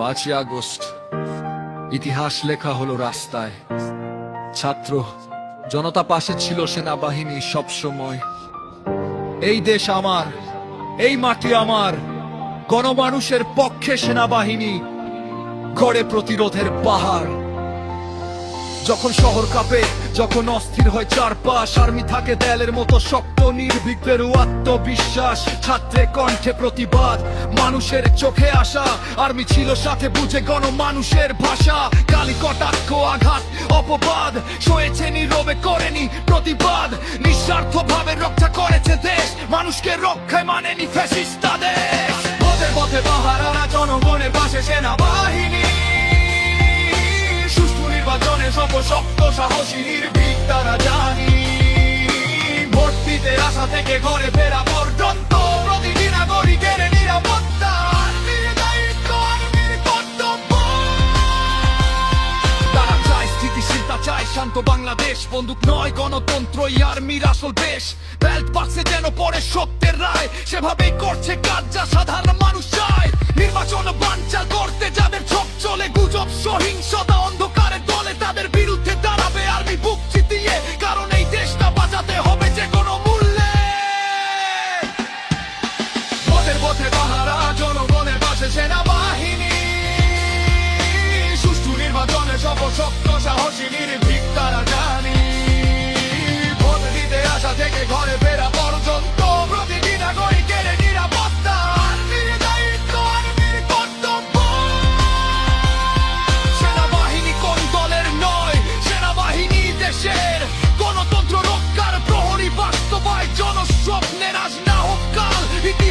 পাঁচই আগস্ট। ইতিহাস লেখা হলো রাস্তায়। ছাত্র, জনতা পাশে ছিল সেনাবাহিনী সব সময় এই দেশ আমার, এই মাটি আমার। গণমানুষের পক্ষে সেনাবাহিনী গড়ে প্রতিরোধের পাহাড়। যখন শহর কাঁপে, যখন অস্থির হয় চারপাশ, আর্মি থাকে দেয়ালের মতো শক্ত নির্ভীকের আত্মবিশ্বাস, ছাত্রে কণ্ঠে প্রতিবাদ, মানুষের চোখে আসা, আর্মি ছিল সাথে বুঝে গণ মানুষের ভাষা কালি কটাক্ষ, আঘাত, অপবাদ, সয়েছে নীরবে করেনি প্রতিবাদ নিঃস্বার্থ ভাবে রক্ষা করেছে দেশ, মানুষকে রক্ষায় মানেনি ফ্যাসিস্টাদের। পথে পথে পাহারারা জনগণের পাশে সেনাবাহিনী। শক্ত সাহসী নির্ভীক জানি ভোট দিতে আসা থেকে ঘরে ফেরা পর্যন্ত প্রতিটি নাগরিকের নিরাপত্তা। চায় শান্ত বাংলাদেশ। বন্দুক নয়, গণতন্ত্রই আর্মির আসল দেশ। ব্যাল্ট বাক্সে যেন পড়ে সত্যের রায়, সেভাবেই করছে কাজ যা সাধারণ মানুষ চায়। নির্বাচন বানচাল করতে যাদের ছক চলে, গুজব, সহিংসতা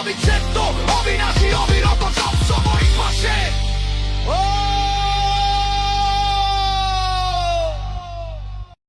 অবিচ্ছেদ্য অবিনাশী অবিরত সব সময় পাশে ও